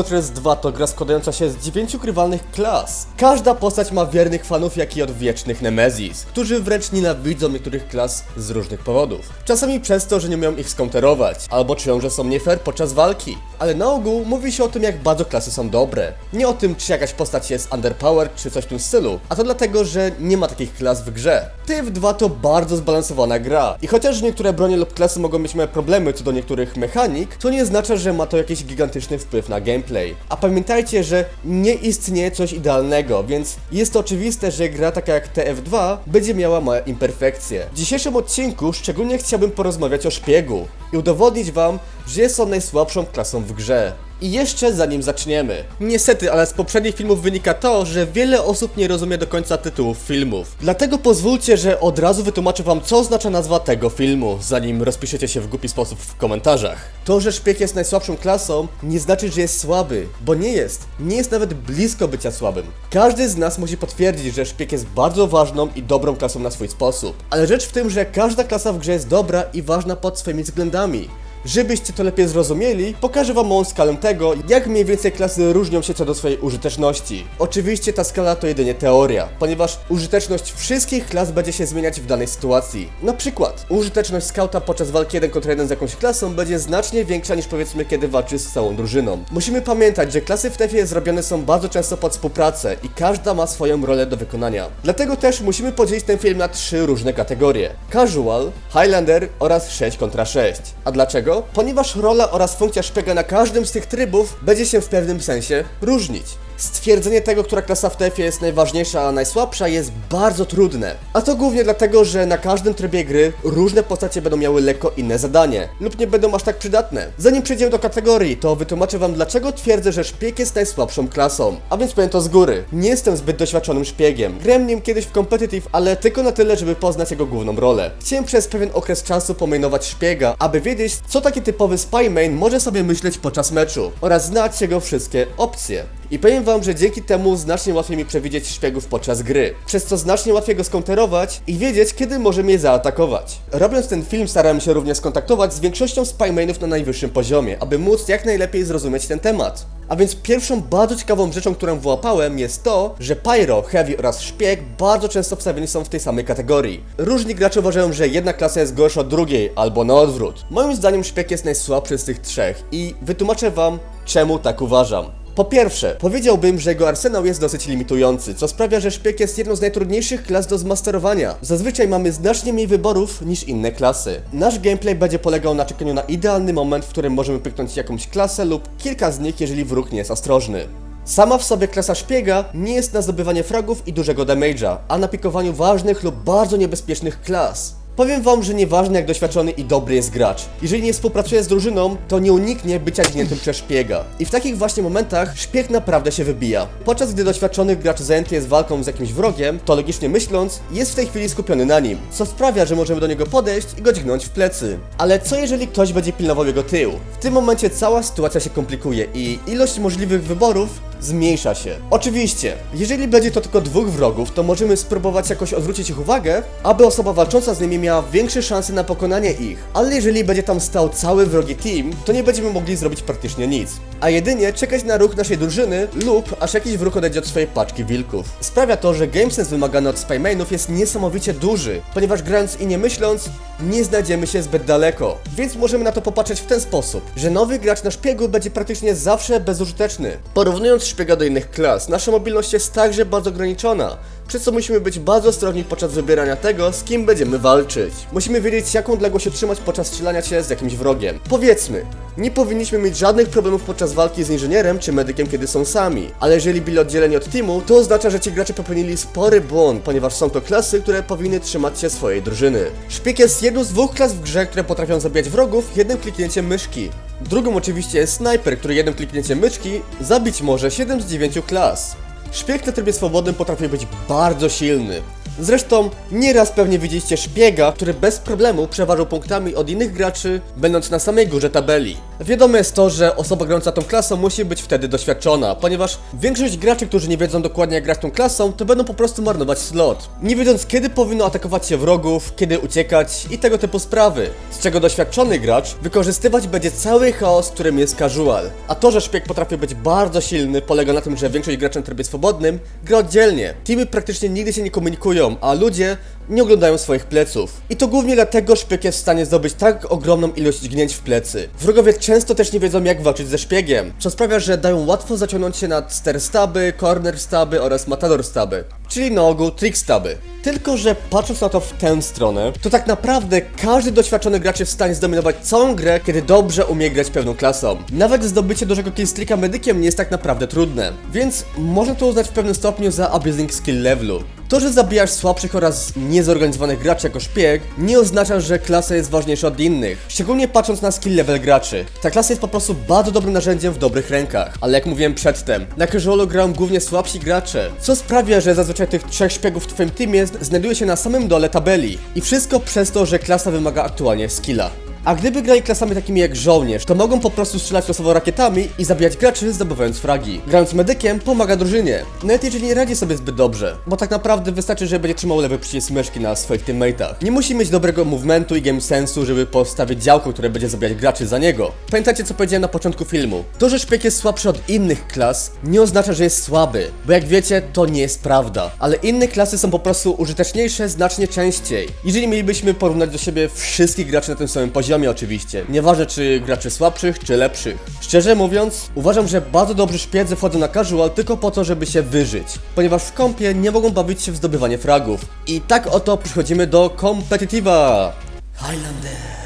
Fortress 2 to gra składająca się z dziewięciu grywalnych klas. Każda postać ma wiernych fanów, jak i odwiecznych Nemezis, którzy wręcz nienawidzą niektórych klas z różnych powodów. Czasami przez to, że nie umieją ich skonterować, albo czują, że są nie fair podczas walki. Ale na ogół mówi się o tym, jak bardzo klasy są dobre. Nie o tym, czy jakaś postać jest underpowered, czy coś w tym stylu, a to dlatego, że nie ma takich klas w grze. Tyw 2 to bardzo zbalansowana gra i chociaż niektóre bronie lub klasy mogą mieć małe problemy co do niektórych mechanik, to nie oznacza, że ma to jakiś gigantyczny wpływ na gameplay. A pamiętajcie, że nie istnieje coś idealnego, więc jest to oczywiste, że gra taka jak TF2 będzie miała małe imperfekcje. W dzisiejszym odcinku szczególnie chciałbym porozmawiać o szpiegu i udowodnić wam, że jest on najsłabszą klasą w grze. I jeszcze zanim zaczniemy. Niestety, ale z poprzednich filmów wynika to, że wiele osób nie rozumie do końca tytułów filmów. Dlatego pozwólcie, że od razu wytłumaczę wam, co oznacza nazwa tego filmu, zanim rozpiszecie się w głupi sposób w komentarzach. To, że szpieg jest najsłabszą klasą, nie znaczy, że jest słaby, bo nie jest. Nie jest nawet blisko bycia słabym. Każdy z nas musi potwierdzić, że szpieg jest bardzo ważną i dobrą klasą na swój sposób. Ale rzecz w tym, że każda klasa w grze jest dobra i ważna pod swoimi względami. Żebyście to lepiej zrozumieli, pokażę wam małą skalę tego, jak mniej więcej klasy różnią się co do swojej użyteczności. Oczywiście ta skala to jedynie teoria, ponieważ użyteczność wszystkich klas będzie się zmieniać w danej sytuacji. Na przykład, użyteczność skauta podczas walki 1 kontra 1 z jakąś klasą będzie znacznie większa niż powiedzmy kiedy walczy z całą drużyną. Musimy pamiętać, że klasy w TEFie zrobione są bardzo często pod współpracę i każda ma swoją rolę do wykonania. Dlatego też musimy podzielić ten film na trzy różne kategorie. Casual, Highlander oraz 6 kontra 6. A dlaczego? Ponieważ rola oraz funkcja szpiega na każdym z tych trybów będzie się w pewnym sensie różnić. Stwierdzenie tego, która klasa w TF jest najważniejsza, a najsłabsza jest bardzo trudne. A to głównie dlatego, że na każdym trybie gry różne postacie będą miały lekko inne zadanie lub nie będą aż tak przydatne. Zanim przejdziemy do kategorii, to wytłumaczę wam dlaczego twierdzę, że szpieg jest najsłabszą klasą. A więc powiem to z góry. Nie jestem zbyt doświadczonym szpiegiem. Grałem nim kiedyś w competitive, ale tylko na tyle, żeby poznać jego główną rolę. Chciałem przez pewien okres czasu pomainować szpiega, aby wiedzieć, co taki typowy spy main może sobie myśleć podczas meczu oraz znać jego wszystkie opcje. I powiem wam, że dzięki temu znacznie łatwiej mi przewidzieć szpiegów podczas gry, przez co znacznie łatwiej go skonterować i wiedzieć, kiedy może mnie zaatakować. Robiąc ten film starałem się również skontaktować z większością spymainów na najwyższym poziomie, aby móc jak najlepiej zrozumieć ten temat. A więc pierwszą bardzo ciekawą rzeczą, którą wyłapałem jest to, że Pyro, Heavy oraz Szpieg bardzo często wstawieni są w tej samej kategorii. Różni gracze uważają, że jedna klasa jest gorsza od drugiej, albo na odwrót. Moim zdaniem Szpieg jest najsłabszy z tych trzech i wytłumaczę wam, czemu tak uważam. Po pierwsze, powiedziałbym, że jego arsenał jest dosyć limitujący, co sprawia, że szpieg jest jedną z najtrudniejszych klas do zmasterowania. Zazwyczaj mamy znacznie mniej wyborów niż inne klasy. Nasz gameplay będzie polegał na czekaniu na idealny moment, w którym możemy pyknąć jakąś klasę lub kilka z nich, jeżeli wróg nie jest ostrożny. Sama w sobie klasa szpiega nie jest na zdobywanie fragów i dużego damage'a, a na pikowaniu ważnych lub bardzo niebezpiecznych klas. Powiem wam, że nieważne jak doświadczony i dobry jest gracz, jeżeli nie współpracuje z drużyną, to nie uniknie bycia gniętym przez szpiega. I w takich właśnie momentach szpieg naprawdę się wybija. Podczas gdy doświadczony gracz zajęty jest walką z jakimś wrogiem, to logicznie myśląc, jest w tej chwili skupiony na nim, co sprawia, że możemy do niego podejść i go dźgnąć w plecy. Ale co jeżeli ktoś będzie pilnował jego tył? W tym momencie cała sytuacja się komplikuje i ilość możliwych wyborów zmniejsza się. Oczywiście, jeżeli będzie to tylko dwóch wrogów, to możemy spróbować jakoś odwrócić ich uwagę, aby osoba walcząca z nimi miała większe szanse na pokonanie ich. Ale jeżeli będzie tam stał cały wrogi team, to nie będziemy mogli zrobić praktycznie nic. A jedynie czekać na ruch naszej drużyny lub aż jakiś wróg odejdzie od swojej paczki wilków. Sprawia to, że gamesense wymagany od Spymainów jest niesamowicie duży, ponieważ grając i nie myśląc, nie znajdziemy się zbyt daleko. Więc możemy na to popatrzeć w ten sposób, że nowy gracz na szpiegu będzie praktycznie zawsze bezużyteczny. Porównując szpiega do innych klas, nasza mobilność jest także bardzo ograniczona, przez co musimy być bardzo ostrożni podczas wybierania tego, z kim będziemy walczyć. Musimy wiedzieć, jaką odległość utrzymać podczas strzelania się z jakimś wrogiem. Powiedzmy, nie powinniśmy mieć żadnych problemów podczas walki z inżynierem czy medykiem, kiedy są sami, ale jeżeli byli oddzieleni od teamu, to oznacza, że ci gracze popełnili spory błąd, ponieważ są to klasy, które powinny trzymać się swojej drużyny. Szpieg jest jedną z dwóch klas w grze, które potrafią zabijać wrogów jednym kliknięciem myszki. Drugą oczywiście jest snajper, który jednym kliknięciem myszki zabić może 7 z 9 klas. Szpieg na trybie swobodnym potrafi być bardzo silny. Zresztą nieraz pewnie widzieliście szpiega, który bez problemu przeważał punktami od innych graczy, będąc na samej górze tabeli. Wiadomo jest to, że osoba grająca tą klasą musi być wtedy doświadczona, ponieważ większość graczy, którzy nie wiedzą dokładnie jak grać tą klasą, to będą po prostu marnować slot. Nie wiedząc kiedy powinno atakować się wrogów, kiedy uciekać i tego typu sprawy. Z czego doświadczony gracz wykorzystywać będzie cały chaos, którym jest casual. A to, że szpieg potrafi być bardzo silny, polega na tym, że większość graczy na trybie swobodnym gra oddzielnie. Teamy praktycznie nigdy się nie komunikują, a ludzie nie oglądają swoich pleców. I to głównie dlatego szpieg jest w stanie zdobyć tak ogromną ilość gnięć w plecy. Wrogowie często też nie wiedzą jak walczyć ze szpiegiem, co sprawia, że dają łatwo zaciągnąć się na stair staby, corner staby oraz matador staby, czyli na ogół trick staby. Tylko, że patrząc na to w tę stronę, to tak naprawdę każdy doświadczony gracz jest w stanie zdominować całą grę, kiedy dobrze umie grać pełną klasą. Nawet zdobycie dużego killstreaka medykiem nie jest tak naprawdę trudne, więc można to uznać w pewnym stopniu za abusing skill levelu. To, że zabijasz słabszych oraz niezorganizowanych graczy jako szpieg, nie oznacza, że klasa jest ważniejsza od innych. Szczególnie patrząc na skill level graczy. Ta klasa jest po prostu bardzo dobrym narzędziem w dobrych rękach. Ale jak mówiłem przedtem, na casualu grają głównie słabsi gracze, co sprawia, że zazwyczaj tych trzech szpiegów w twoim teamie znajduje się na samym dole tabeli. I wszystko przez to, że klasa wymaga aktualnie skilla. A gdyby grali klasami takimi jak żołnierz, to mogą po prostu strzelać losowo rakietami i zabijać graczy zdobywając fragi. Grając medykiem pomaga drużynie, nawet jeżeli nie radzi sobie zbyt dobrze, bo tak naprawdę wystarczy, że będzie trzymał lewy przycisk myszki na swoich teammateach. Nie musi mieć dobrego movementu i game sensu, żeby postawić działko, które będzie zabijać graczy za niego. Pamiętacie co powiedziałem na początku filmu? To, że szpieg jest słabszy od innych klas, nie oznacza, że jest słaby, bo jak wiecie, to nie jest prawda. Ale inne klasy są po prostu użyteczniejsze znacznie częściej. Jeżeli mielibyśmy porównać do siebie wszystkich graczy na tym samym poziomie, oczywiście. Nieważne czy graczy słabszych, czy lepszych. Szczerze mówiąc, uważam, że bardzo dobrzy szpiedzy wchodzą na casual tylko po to, żeby się wyżyć. Ponieważ w kompie nie mogą bawić się w zdobywanie fragów. I tak oto przychodzimy do competitiva. Highlander.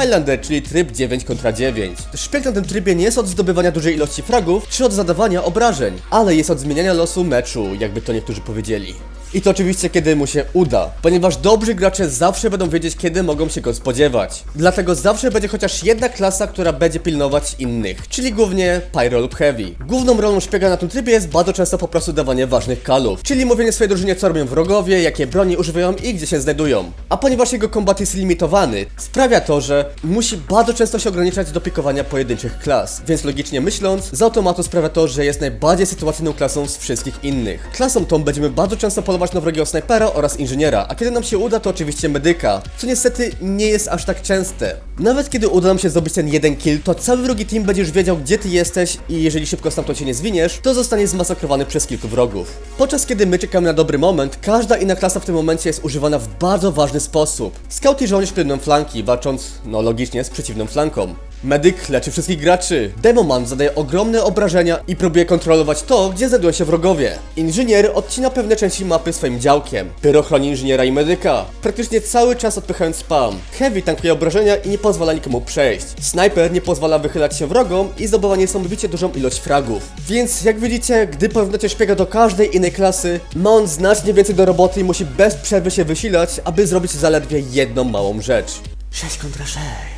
Highlander, czyli tryb 9 kontra 9. Szpieg na tym trybie nie jest od zdobywania dużej ilości fragów, czy od zadawania obrażeń, ale jest od zmieniania losu meczu, jakby to niektórzy powiedzieli. I to oczywiście kiedy mu się uda, ponieważ dobrzy gracze zawsze będą wiedzieć kiedy mogą się go spodziewać. Dlatego zawsze będzie chociaż jedna klasa, która będzie pilnować innych, czyli głównie Pyro lub Heavy. Główną rolą szpiega na tym trybie jest bardzo często po prostu dawanie ważnych kalów, czyli mówienie swojej drużynie co robią wrogowie, jakie broni używają i gdzie się znajdują. A ponieważ jego kombat jest limitowany, sprawia to, że musi bardzo często się ograniczać do pikowania pojedynczych klas, więc logicznie myśląc, z automatu sprawia to, że jest najbardziej sytuacyjną klasą z wszystkich innych. Klasą tą będziemy bardzo często polować na wrogiego snajpera oraz inżyniera, a kiedy nam się uda to oczywiście medyka, co niestety nie jest aż tak częste. Nawet kiedy uda nam się zdobyć ten jeden kill, to cały wrogi team będzie już wiedział gdzie ty jesteś i jeżeli szybko stamtąd się nie zwiniesz, to zostanie zmasakrowany przez kilku wrogów. Podczas kiedy my czekamy na dobry moment, każda inna klasa w tym momencie jest używana w bardzo ważny sposób. Scout żołnierz pilnują flanki, walcząc, no logicznie, z przeciwną flanką. Medyk leczy wszystkich graczy. Demoman zadaje ogromne obrażenia i próbuje kontrolować to, gdzie znajdują się wrogowie. Inżynier odcina pewne części mapy swoim działkiem. Pyro chroni inżyniera i medyka, praktycznie cały czas odpychając spam. Heavy tankuje obrażenia i nie pozwala nikomu przejść. Sniper nie pozwala wychylać się wrogom i zdobywa niesamowicie dużą ilość fragów. Więc jak widzicie, gdy porównacie szpiega do każdej innej klasy, ma on znacznie więcej do roboty i musi bez przerwy się wysilać, aby zrobić zaledwie jedną małą rzecz. 6 kontra 6.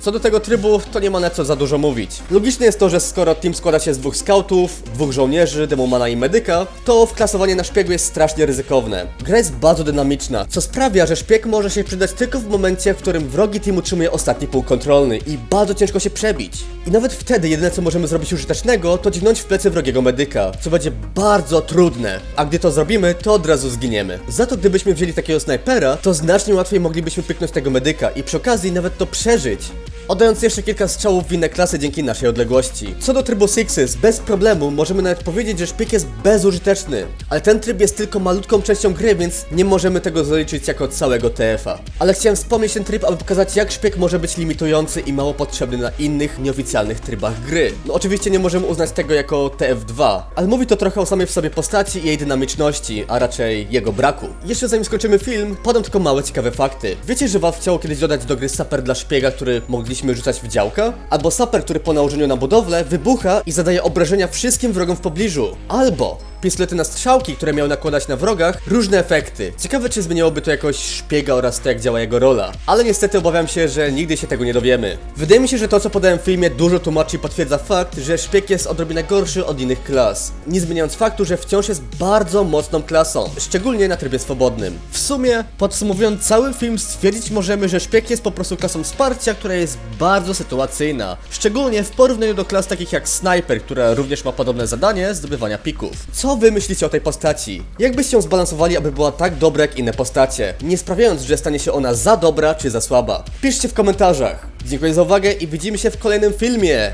Co do tego trybu, to nie ma na co za dużo mówić. Logiczne jest to, że skoro team składa się z dwóch scoutów, dwóch żołnierzy, demomana i medyka, to wklasowanie na szpiegu jest strasznie ryzykowne. Gra jest bardzo dynamiczna, co sprawia, że szpieg może się przydać tylko w momencie, w którym wrogi team utrzymuje ostatni punkt kontrolny i bardzo ciężko się przebić. I nawet wtedy jedyne co możemy zrobić użytecznego, to dźgnąć w plecy wrogiego medyka, co będzie bardzo trudne. A gdy to zrobimy, to od razu zginiemy. Za to gdybyśmy wzięli takiego snajpera, to znacznie łatwiej moglibyśmy pyknąć tego medyka i przy okazji nawet to przeżyć. Oddając jeszcze kilka strzałów w inne klasy dzięki naszej odległości. Co do trybu Sixes, bez problemu możemy nawet powiedzieć, że szpieg jest bezużyteczny. Ale ten tryb jest tylko malutką częścią gry, więc nie możemy tego zaliczyć jako całego TF-a. Ale chciałem wspomnieć ten tryb, aby pokazać jak szpieg może być limitujący i mało potrzebny na innych, nieoficjalnych trybach gry. No oczywiście nie możemy uznać tego jako TF2, ale mówi to trochę o samej w sobie postaci i jej dynamiczności, a raczej jego braku. Jeszcze zanim skończymy film, podam tylko małe ciekawe fakty. Wiecie, że Valve chciało kiedyś dodać do gry saper dla szpiega, który mogliśmy rzucać w działka? Albo saper, który po nałożeniu na budowlę wybucha i zadaje obrażenia wszystkim wrogom w pobliżu. Albo pistolety na strzałki, które miał nakładać na wrogach, różne efekty. Ciekawe, czy zmieniłoby to jakoś szpiega oraz to, jak działa jego rola. Ale niestety obawiam się, że nigdy się tego nie dowiemy. Wydaje mi się, że to, co podałem w filmie, dużo tłumaczy i potwierdza fakt, że szpieg jest odrobinę gorszy od innych klas. Nie zmieniając faktu, że wciąż jest bardzo mocną klasą, szczególnie na trybie swobodnym. W sumie, podsumowując cały film, stwierdzić możemy, że szpieg jest po prostu klasą wsparcia, która jest bardzo sytuacyjna. Szczególnie w porównaniu do klas takich jak Sniper, która również ma podobne zadanie zdobywania pików. Co wy myślicie o tej postaci? Jak byście ją zbalansowali, aby była tak dobra jak inne postacie, nie sprawiając, że stanie się ona za dobra czy za słaba? Piszcie w komentarzach. Dziękuję za uwagę i widzimy się w kolejnym filmie.